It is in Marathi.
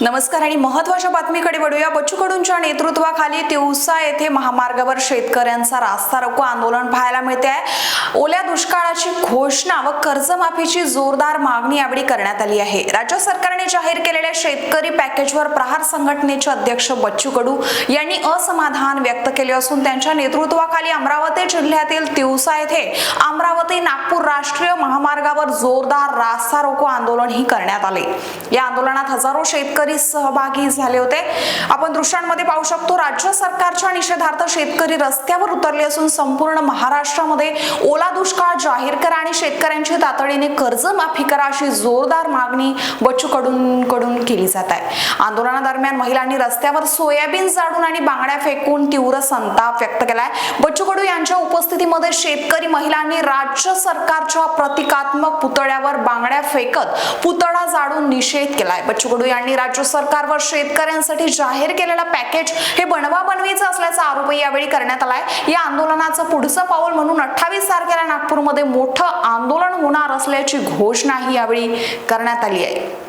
नमस्कार आणि महत्त्वाच्या बातमीकडे वळूया. बच्चू कडूंच्या नेतृत्वाखाली तिवसा येथे महामार्गावर शेतकऱ्यांचा रास्ता रोको आंदोलन पाहायला मिळते आहे ओल्या दुष्काळाची घोषणा व कर्जमाफीची जोरदार मागणी यावेळी करण्यात आली आहे. राज्य सरकारने जाहीर केलेल्या शेतकरी पॅकेजवर प्रहार संघटनेचे अध्यक्ष बच्चू कडू यांनी असमाधान व्यक्त केले असून त्यांच्या नेतृत्वाखाली अमरावती जिल्ह्यातील तिवसा येथे अमरावती नागपूर राष्ट्रीय महामार्गावर जोरदार रास्ता रोको आंदोलन ही करण्यात आले. या आंदोलनात हजारो शेतकरी सहभागी झाले होते. आपण दृश्यांमध्ये पाहू शकतो राज्य सरकारच्या निषेधार्थ शेतकरी रस्त्यावर उतरले असून संपूर्ण महाराष्ट्रामध्ये ओला दुष्काळ जाहीर करा आणि शेतकऱ्यांची तातडीने कर्जमाफी करा अशी जोरदार मागणी बच्चू कडून कडून केली जात आहे. आंदोलनादरम्यान महिलांनी रस्त्यावर सोयाबीन जाळून आणि बांगड्या फेकून तीव्र संताप व्यक्त केलाय. बच्चू कडू यांच्या उपस्थितीमध्ये शेतकरी महिलांनी राज्य सरकारच्या प्रतिकात्मक पुतळ्यावर बांगड्या फेकत पुतळा जाळून निषेध केलाय. बच्चू कडू यांनी राज्य सरकारवर शेतकऱ्यांसाठी जाहीर केलेला पॅकेज हे बनवा बनवीचं असल्याचा आरोपही यावेळी करण्यात आलाय. या आंदोलनाचं पुढचं पाऊल म्हणून अठ्ठावीस तारखेला नागपूरमध्ये मोठं आंदोलन होणार असल्याची घोषणाही यावेळी करण्यात आली आहे.